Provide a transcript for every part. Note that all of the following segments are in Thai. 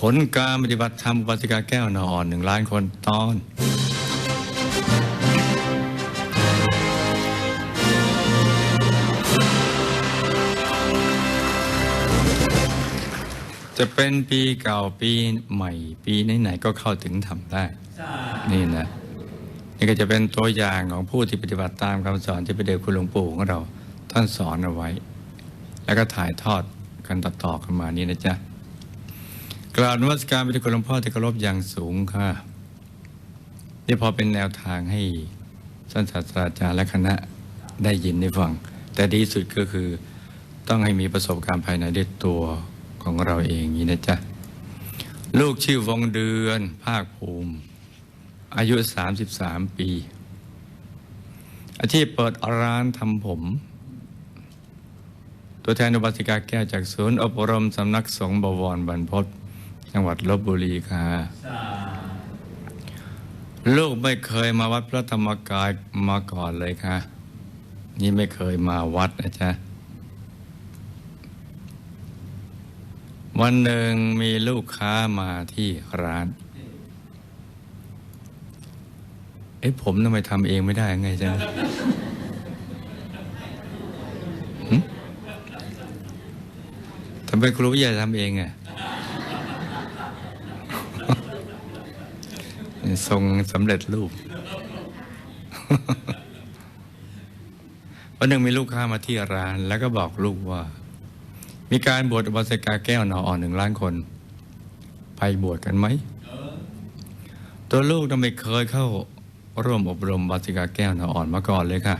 ผลการปฏิบัติธรรมอุปัสสิกาแก้วนออ่อนหนึ่งล้านคนตอน จะเป็นปีเก่าปีใหม่ ปีไหนๆก็เข้าถึงทำได้ นี่นะนี่ก็จะเป็นตัวอย่างของผู้ที่ปฏิบัติตามคำสอนที่พระเดชคุณหลวงปู่ของเรา ท่านสอนเอาไว้ แล้วก็ถ่ายทอดกันต่อๆกันมานี่นะจ๊ะ กราบนวัสการพระเดชคุณหลวงพ่อที่เคารพอย่างสูงค่ะนี่พอเป็นแนวทางให้ท่านศาสตราจารย์และคณะได้ยินได้ฟัง แต่ดีสุดก็คือต้องให้มีประสบการณ์ภายในด้วยตัวของเราเองนี่นะจ๊ะ ลูกชื่อวงเดือน ภาคภูมิ อายุ 33 ปี อาชีพเปิดร้านทำผม ตัวแทนอุบาสิกาแก้วจากศูนย์อบรมสำนักสงฆ์บวรบรรพต จังหวัดลบบุรีค่ะ ลูกไม่เคยมาวัดพระธรรมกายมาก่อนเลยค่ะ นี่ไม่เคยมาวัดนะจ๊ะ วันหนึ่งมีลูกค้ามาที่ร้าน เอ๊ะผมทำไมทำเองไม่ได้ไงจ๊ะทำไมครูวิทยาทำเองอะ ทรงสำเร็จรูป วันหนึ่งมีลูกค้ามาที่ร้าน แล้วก็บอกลูกว่า มีการบวชอุบาสิกาแก้วหนออ่อนหนึ่งล้านคน ไปบวชกันไหม ตัวลูกต้องไม่เคยเข้าร่วมอบรมบาสิกาแก้วหนออ่อนมาก่อนเลยค่ะ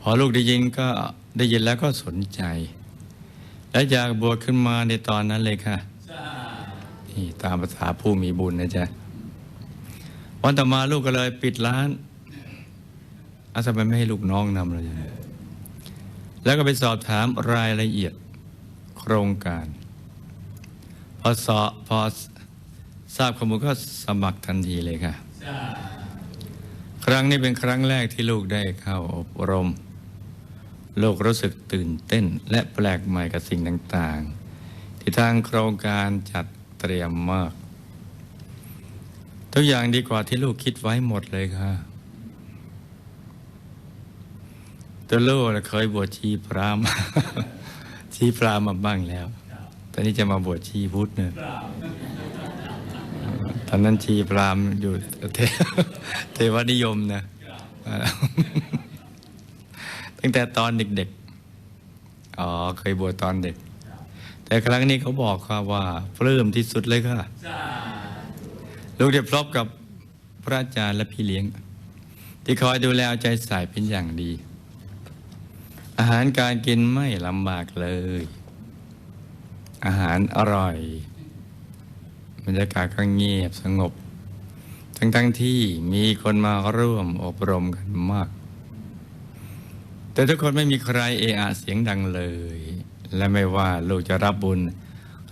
พอลูกได้ยินก็ได้ยินแล้วก็สนใจ และอยากบวชขึ้นมาในตอนนั้นเลยค่ะนี่ตามภาษาผู้มีบุญนะจ๊ะ วันต่อมาลูกก็เลยปิดร้านอาสมัยไม่ให้ลูกน้องนำเลยแล้วก็ไปสอบถามรายละเอียดโครงการ พอสอบพอทราบข้อมูลก็สมัครทันทีเลยค่ะ ครั้งนี้เป็นครั้งแรกที่ลูกได้เข้าอบรม ลูกรู้สึกตื่นเต้นและแปลกใหม่กับสิ่งต่าง ๆ ที่ทางโครงการจัดเตรียมมาก ทุกอย่างดีกว่าที่ลูกคิดไว้หมดเลยค่ะตัวลูกน่ะเคยบวชชีพรามชีพรามมาบ้างแล้ว ตอนนี้จะมาบวชชีพุทธเนี่ยตอนนั้นชีพรามอยู่เทเทวนิยมนะตั้งแต่ตอนเด็กๆ อ๋อเคยบวชตอนเด็ก แต่ครั้งนี้เขาบอกค่ะว่าปลื้มที่สุดเลยค่ะ ลูกได้พบกับพระอาจารย์และพี่เลี้ยง ที่คอยดูแลเอาใจใส่เป็นอย่างดี อาหารการกินไม่ลำบากเลย อาหารอร่อยบรรยากาศก็เงียบสงบ ทั้งๆทที่มีคนมาร่วมอบรมกันมาก แต่ทุกคนไม่มีใครเอะอะเสียงดังเลย และไม่ว่าลูกจะรับบุญ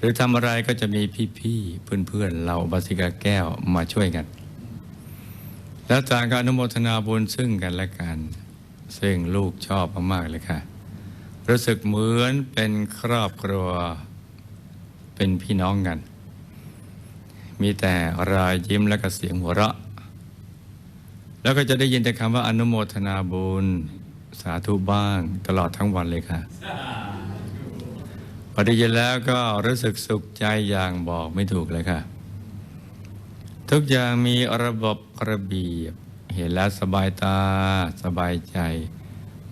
หรือทำอะไรก็จะมีพี่ๆเพื่อนๆเราบาสิกาแก้วมาช่วยกัน แล้วต่างก็อนุโมทนาบุญซึ่งกันและกัน ซึ่งลูกชอบมากๆเลยค่ะ รู้สึกเหมือนเป็นครอบครัวเป็นพี่น้องกัน มีแต่รอยยิ้มและก็เสียงหัวเราะ แล้วก็จะได้ยินแต่คำว่าอนุโมทนาบุญสาธุบ้างตลอดทั้งวันเลยค่ะ อได้ยินแล้วก็รู้สึกสุขใจอย่างบอกไม่ถูกเลยค่ะ ทุกอย่างมีระบบระเบียบ เห็นแล้วสบายตา สบายใจ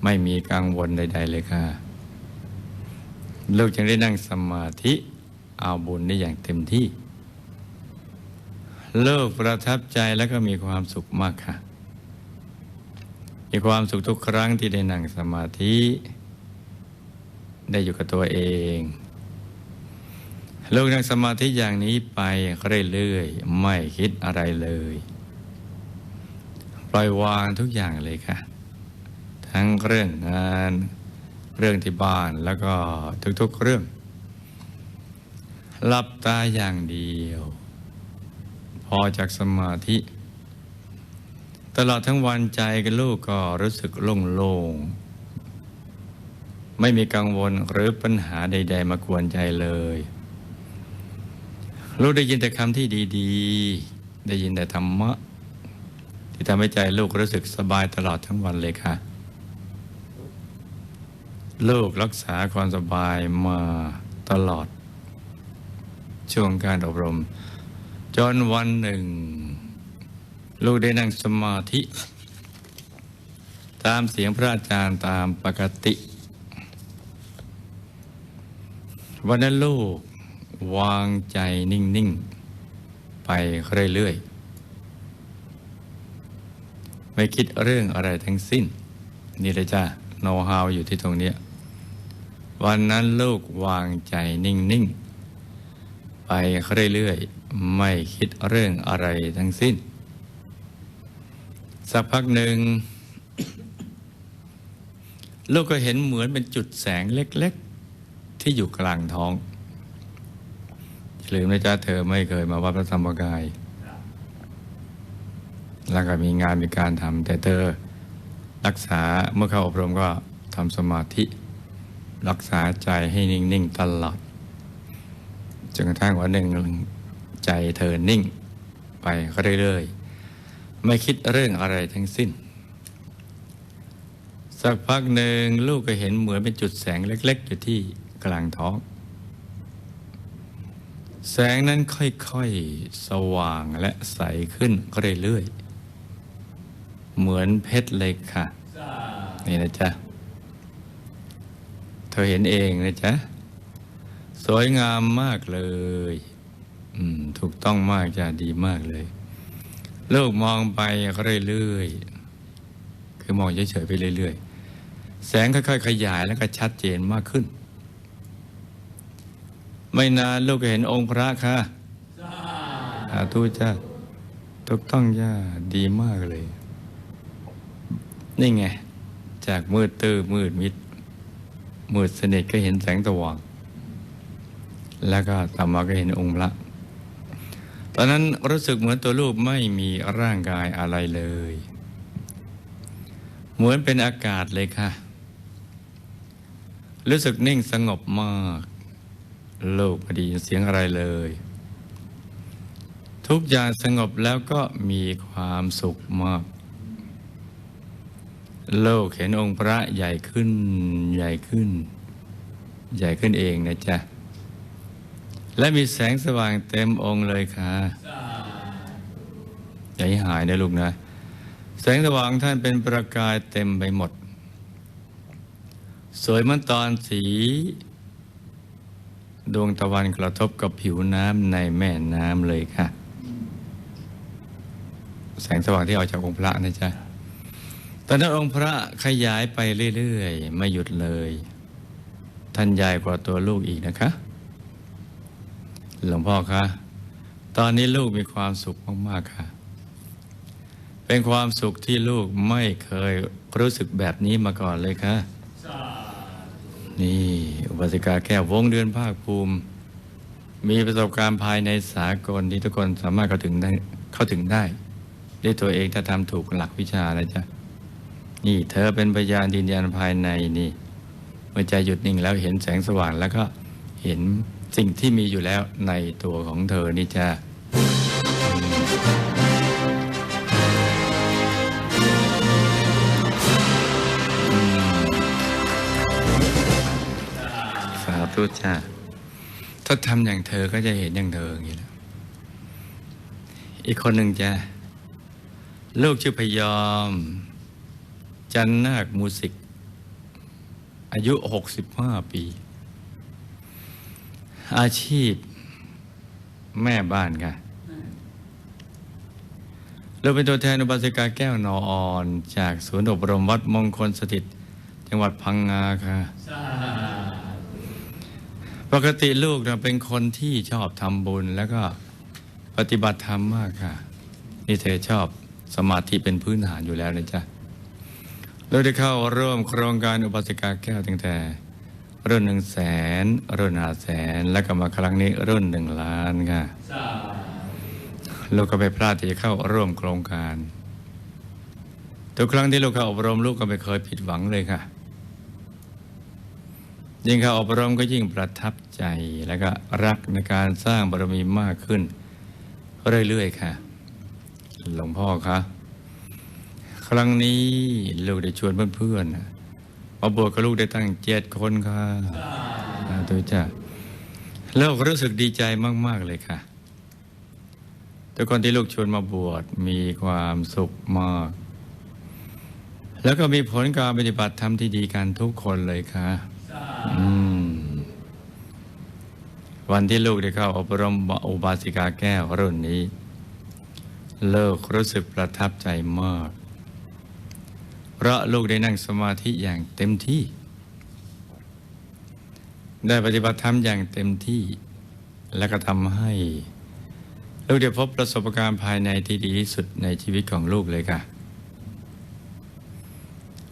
ไม่มีกังวลใด ๆ เลยค่ะ ลูกจึงได้นั่งสมาธิเอาบุญได้อย่างเต็มที่ลูกประทับใจแล้วก็มีความสุขมากค่ะ มีความสุขทุกครั้งที่ได้นั่งสมาธิ ได้อยู่กับตัวเองลูกนั่งสมาธิอย่างนี้ไปเรื่อยๆไม่คิดอะไรเลย ปล่อยวางทุกอย่างเลยค่ะ ทั้งเรื่องงานเรื่องที่บ้านแล้วก็ทุกๆเรื่องหลับตาอย่างเดียว พอจากสมาธิ ตลอดทั้งวันใจกับลูกก็รู้สึกโล่งๆ ไม่มีกังวลหรือปัญหาใด ๆ มากวนใจเลย ลูกได้ยินแต่คำที่ดี ๆ ได้ยินแต่ธรรมะ ที่ทำให้ใจลูกรู้สึกสบายตลอดทั้งวันเลยค่ะ ลูกรักษาความสบายมาตลอด ช่วงการอบรม จนวันหนึ่ง ลูกได้นั่งสมาธิ ตามเสียงพระอาจารย์ตามปกติ วันนั้นลูกวางใจนิ่ง ๆ ไปเรื่อย ๆ ไม่คิดเรื่องอะไรทั้งสิ้น นี่เลยจ้าโน้ตฮาวอยู่ที่ตรงนี้ วันนั้นลูกวางใจนิ่ง ๆ ไปเรื่อย ๆ ไม่คิดเรื่องอะไรทั้งสิ้น สักพักหนึ่ง ลูกก็เห็นเหมือนเป็นจุดแสงเล็ก ๆ ที่อยู่กลางท้องอย่าลืมนะจ๊ะเธอไม่เคยมาวัดพระธรรมกาย แล้วก็มีงานมีการทำแต่เธอรักษาเมื่อเข้าอบรมก็ทำสมาธิ รักษาใจให้นิ่ง ๆ ตลอดจนกระทั่งวันหนึ่งใจเธอนิ่งไปเรื่อยๆ ไม่คิดเรื่องอะไรทั้งสิ้น สักพักหนึ่งลูกก็เห็นเหมือนเป็นจุดแสงเล็ก ๆ อยู่ที่ กลางท้อง แสงนั้นค่อยๆ สว่างและใสขึ้นเรื่อยๆ เหมือนเพชรเลยค่ะ นี่นะจ๊ะ เธอเห็นเองนะจ๊ะ สวยงามมากเลยถูกต้องมากจ้ะดีมากเลยลูกมองไปเรื่อยๆ คือมองเฉยๆไปเรื่อยๆ แสงค่อยๆ ขยายแล้วก็ชัดเจนมากขึ้น ไม่นานลูกก็เห็นองค์พระค่ะสาธุจ้าถูกต้องจ้าดีมากเลย นี่ไง จากมืดตื้อมืดมิด มืดสนิทก็เห็นแสงสว่าง แล้วก็ต่อมาก็เห็นองค์พระตอนนั้นรู้สึกเหมือนตัวลูกไม่มีร่างกายอะไรเลย เหมือนเป็นอากาศเลยค่ะ รู้สึกนิ่งสงบมาก ลกไม่ไดีเสียงอะไรเลย ทุกอย่างสงบแล้วก็มีความสุขมากโลกเห็นองค์พระใหญ่ขึ้นใหญ่ขึ้น ใหญ่ขึ้นเองนะจ๊ะ และมีแสงสว่างเต็มองค์เลยค่ะอย่าให้หายนะลูกนะ แสงสว่างท่านเป็นประกายเต็มไปหมด สวยเหมือนตอนสี ดวงตะวันกระทบกับผิวน้ำในแม่น้ำเลยค่ะ แสงสว่างที่ออกจากองค์พระนะจ๊ะตอนนั้นองค์พระขยายไปเรื่อยๆ ไม่หยุดเลย ท่านใหญ่กว่าตัวลูกอีกนะคะ หลวงพ่อคะ ตอนนี้ลูกมีความสุขมากๆค่ะ เป็นความสุขที่ลูกไม่เคยรู้สึกแบบนี้มาก่อนเลยค่ะนี่ อุบาสิกาแก้ววงเดือนภาคภูมิ มีประสบการณ์ภายในสากลที่ทุกคนสามารถเข้าถึงได้เข้าถึงได้ด้วยตัวเองถ้าทำถูกหลักวิชานะจ๊ะนี่เธอเป็นพยานยืนยันภายในนี่เมื่อใจหยุดนิ่งแล้วเห็นแสงสว่างแล้วก็เห็นสิ่งที่มีอยู่แล้วในตัวของเธอนี่จ้ะสา ธุจ้าถ้าทำอย่างเธอก็จะเห็นอย่างเธออย่างนี้แหละอีกคนหนึ่งจ้ะลูกชื่อพยอม จันนาคมูสิก อายุ 65 ปี อาชีพแม่บ้านค่ะเราเป็นตัวแทนอุบาสิกาแก้วนออ่อน จากศูนย์อบรมวัดมงคลสถิต จังหวัดพังงาค่ะ ปกติลูกนะเป็นคนที่ชอบทำบุญแล้วก็ปฏิบัติธรรมมากค่ะ นี่เธอชอบสมาธิเป็นพื้นฐานอยู่แล้วนะจ๊ะเราได้เข้าร่วมโครงการอุบาสิกาแก้วตั้งแต่ รุ่นหนึ่งแสนรุ่นห้าแสนและก็มาครั้งนี้รุ่นหนึ่งล้านค่ะลูกก็ไม่พลาดที่จะเข้าร่วมโครงการ ทุกครั้งที่ลูกเข้าอบรมลูกก็ไม่เคยผิดหวังเลยค่ะ ยิ่งเข้าอบรมก็ยิ่งประทับใจแล้วก็รักในการสร้างบารมีมากขึ้น เรื่อยๆค่ะ หลวงพ่อคะครั้งนี้ลูกได้ชวนเพื่อนๆมาบวชกับลูกได้ตั้งเจ็ดคนค่ะตัวจ้าแล้วก็รู้สึกดีใจมาก ๆ เลยค่ะทุกคนที่ลูกชวนมาบวชมีความสุขมาก แล้วก็มีผลการปฏิบัติธรรมที่ดีกันทุกคนเลยค่ะ วันที่ลูกได้เข้าอบรมอุบาสิกาแก้วรุ่นนี้ เลิกรู้สึกประทับใจมาก เพราะลูกได้นั่งสมาธิอย่างเต็มที่ ได้ปฏิบัติธรรมอย่างเต็มที่ และก็ทำให้ ลูกได้พบประสบการณ์ภายในที่ดีที่สุดในชีวิตของลูกเลยค่ะ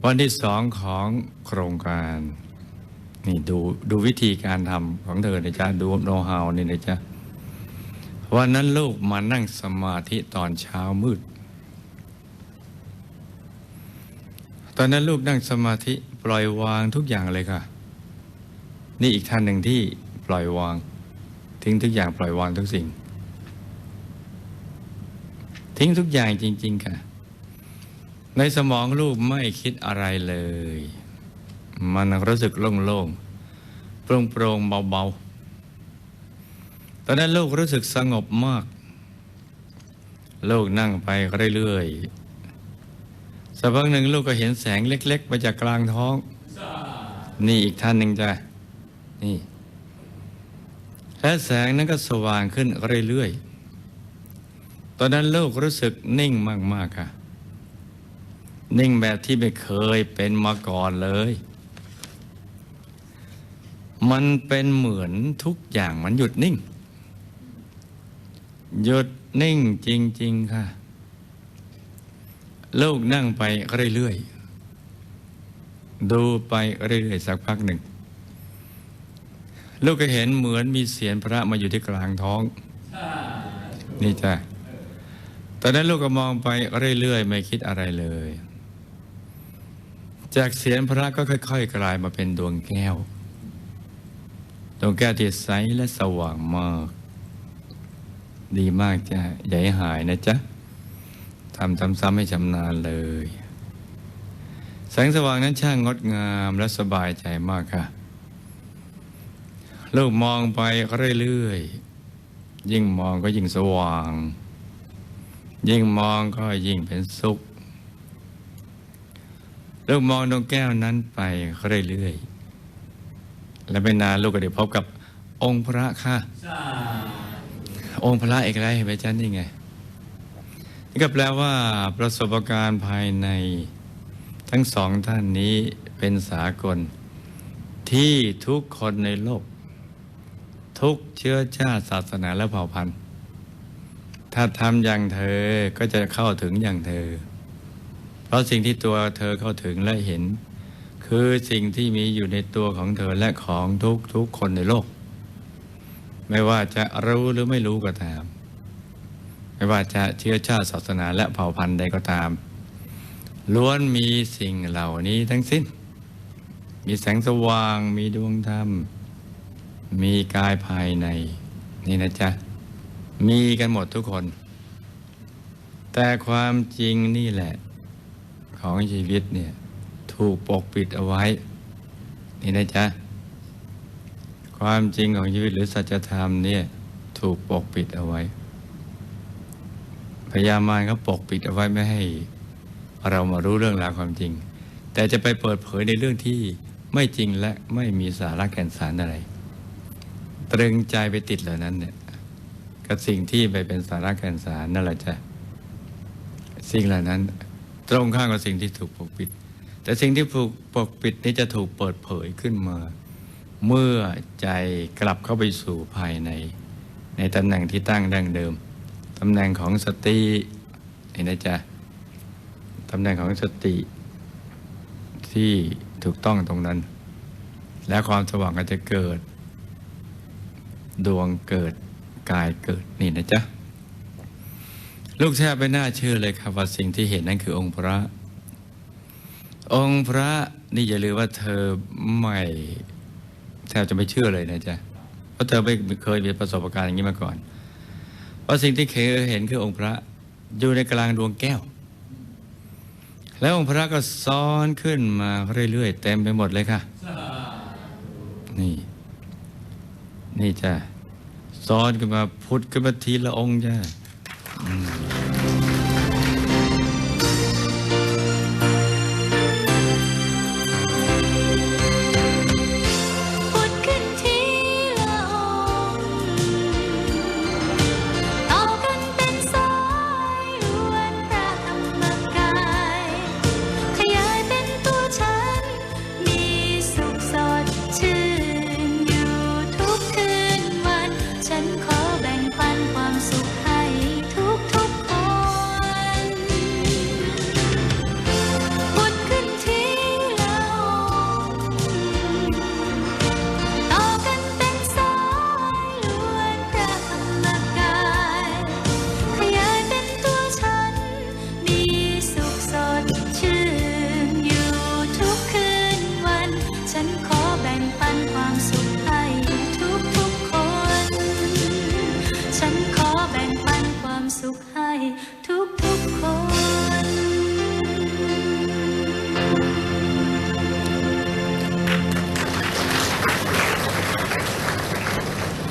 วันที่สองของโครงการ นี่ดูดูวิธีการทำของเธอนะจ๊ะดูโน้ตฮาวนี่นะจ๊ะวันนั้นลูกมานั่งสมาธิตอนเช้ามืด ตอนนั้นลูกนั่งสมาธิปล่อยวางทุกอย่างเลยค่ะ นี่อีกท่านหนึ่งที่ปล่อยวาง ทิ้งทุกอย่างปล่อยวางทุกสิ่ง ทิ้งทุกอย่างจริง ๆ ค่ะ ในสมองลูกไม่คิดอะไรเลย มันรู้สึกโล่งๆโปร่งๆเบาๆ ตอนนั้นลูกรู้สึกสงบมาก ลูกนั่งไปเรื่อยๆ สักพักหนึ่งลูกก็เห็นแสงเล็กๆมาจากกลางท้อง นี่อีกท่านหนึ่งจ้ะ นี่และแสงนั้นก็สว่างขึ้นเรื่อยๆ ตอนนั้นลูกรู้สึกนิ่งมากๆค่ะ นิ่งแบบที่ไม่เคยเป็นมาก่อนเลย มันเป็นเหมือนทุกอย่างมันหยุดนิ่ง หยุดนิ่งจริง ๆ ค่ะ ลูกนั่งไปเรื่อยๆ ดูไปเรื่อยๆ สักพักหนึ่ง ลูกก็เห็นเหมือนมีเสียงพระมาอยู่ที่กลางท้อง นี่จ้ะตอนนั้นลูกก็มองไปเรื่อยๆ ไม่คิดอะไรเลย จากเสียงพระก็ค่อย ๆ กลายมาเป็นดวงแก้ว ดวงแก้วที่ใสและสว่างมาก ดีมากจ้ะอย่าให้หายนะจ๊ะทำซ้ำๆให้ชำนาญเลย แสงสว่างนั้นช่างงดงามและสบายใจมากค่ะลูกมองไปเรื่อยๆยิ่งมองก็ยิ่งสว่าง ยิ่งมองก็ยิ่งเป็นสุขลูกมองดวงแก้วนั้นไปเรื่อยๆ และไม่นานลูกก็ได้พบกับองค์พระค่ะองค์พระเอกไรเห็นไหมจ๊ะนี่ไงนี่ก็แปลว่าประสบการณ์ภายในทั้งสองท่านนี้เป็นสากล ที่ทุกคนในโลก ทุกเชื้อชาติศาสนาและเผ่าพันธุ์ ถ้าทำอย่างเธอก็จะเข้าถึงอย่างเธอ เพราะสิ่งที่ตัวเธอเข้าถึงและเห็น คือสิ่งที่มีอยู่ในตัวของเธอและของทุกทุกคนในโลก ไม่ว่าจะรู้หรือไม่รู้ก็ตาม ไม่ว่าจะเชื้อชาติศาสนาและเผ่าพันธุ์ใดก็ตาม ล้วนมีสิ่งเหล่านี้ทั้งสิ้น มีแสงสว่าง มีดวงธรรม มีกายภายใน นี่นะจ๊ะ มีกันหมดทุกคน แต่ความจริงนี่แหละ ของชีวิตเนี่ย ถูกปกปิดเอาไว้ นี่นะจ๊ะ ความจริงของชีวิตหรือสัจธรรมเนี่ยถูกปกปิดเอาไว้ พยามารเขาปกปิดเอาไว้ไม่ให้ เรามารู้เรื่องราวความจริง แต่จะไปเปิดเผยในเรื่องที่ไม่จริงและไม่มีสาระแก่นสารอะไร ตรึงใจไปติดเหล่านั้นเนี่ยกับสิ่งที่ไปเป็นสาระแก่นสารนั่นแหละจ้ะสิ่งเหล่านั้น ตรงข้ามกับสิ่งที่ถูกปกปิด แต่สิ่งที่ถูกปกปิดนี้จะถูกเปิดเผยขึ้นมา เมื่อใจกลับเข้าไปสู่ภายใน ในตำแหน่งที่ตั้งดั้งเดิมตำแหน่งของสติเห็นไหมจ๊ะตำแหน่งของสติ ที่ถูกต้องตรงนั้น และความสว่างก็จะเกิด ดวงเกิดกายเกิดนี่นะจ๊ะลูกแทบไม่น่าเชื่อเลยครับว่าสิ่งที่เห็นนั่นคือองค์พระ องค์พระนี่อย่าลืมว่าเธอไม่แทบจะไม่เชื่อเลยนะจ๊ะเพราะเธอไม่เคยมีประสบการณ์อย่างนี้มาก่อนเพราะสิ่งที่เคยเห็นคือองค์พระอยู่ในกลางดวงแก้ว แล้วองค์พระก็ซ้อนขึ้นมาเรื่อยๆเต็มไปหมดเลยค่ะ นี่ นี่จ้ะซ้อนขึ้นมาพุทธขึ้นมาทีละองค์จ้ะ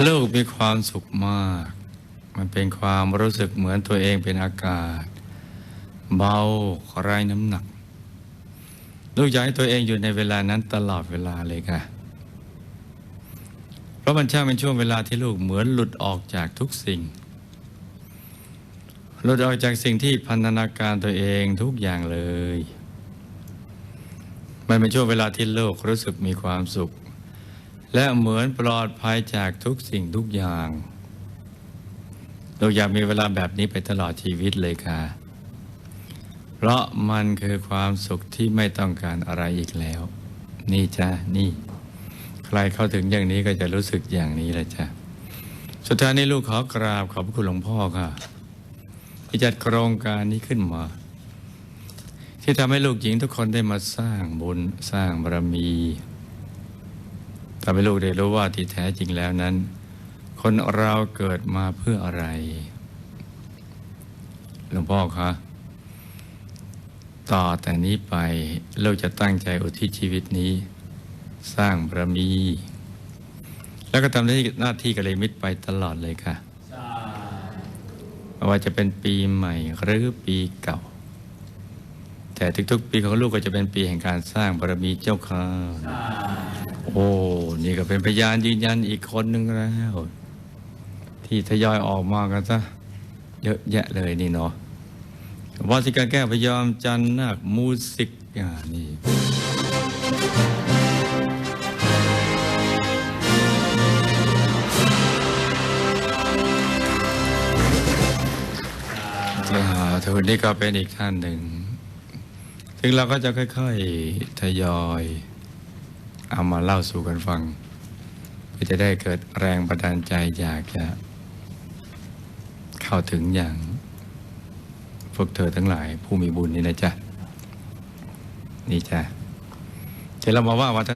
ลูกมีความสุขมาก มันเป็นความรู้สึกเหมือนตัวเองเป็นอากาศ เบาไร้น้ำหนัก ลูกอยากให้ตัวเองอยู่ในเวลานั้นตลอดเวลาเลยค่ะ เพราะมันช่างเป็นช่วงเวลาที่ลูกเหมือนหลุดออกจากทุกสิ่ง หลุดออกจากสิ่งที่พันธนาการตัวเองทุกอย่างเลย มันเป็นช่วงเวลาที่โลกรู้สึกมีความสุข และเหมือนปลอดภัยจากทุกสิ่งทุกอย่าง เราอยากมีเวลาแบบนี้ไปตลอดชีวิตเลยค่ะ เพราะมันคือความสุขที่ไม่ต้องการอะไรอีกแล้ว นี่จ้ะนี่ ใครเข้าถึงอย่างนี้ก็จะรู้สึกอย่างนี้แหละจ้ะสุดท้ายนี้ลูกขอกราบขอบคุณหลวงพ่อค่ะ ที่จัดโครงการนี้ขึ้นมา ที่ทำให้ลูกหญิงทุกคนได้มาสร้างบุญสร้างบารมี ทำให้ลูกได้รู้ว่าที่แท้จริงแล้วนั้น คนเราเกิดมาเพื่ออะไร หลวงพ่อคะ ต่อแต่นี้ไปเราจะตั้งใจอุทิศชีวิตนี้ สร้างบารมี แล้วก็ทำหน้าที่กัลยาณมิตรไปตลอดเลยค่ะไม่ว่าจะเป็นปีใหม่หรือปีเก่า แต่ทุกๆ ปีของลูกก็จะเป็นปีแห่งการสร้างบารมีเจ้าค่ะ โอ้ นี่ก็เป็นพยานยืนยันอีกคนหนึ่งแล้ว ที่ทยอยออกมากันซะเยอะแยะเลยนี่เนาะวาสิกาแก้วพยอมจันนาคมูสิกอ่านี่ทุนนี่ก็เป็นอีกท่านหนึ่ง ซึ่งเราก็จะค่อย ๆ ทยอย เอามาเล่าสู่กันฟัง เพื่อจะได้เกิดแรงบันดาลใจอยากจะ เข้าถึงอย่างพวกเธอทั้งหลายผู้มีบุญนี่นะจ๊ะ นี่จ้ะเดี๋ยวเรามาว่าวัฒน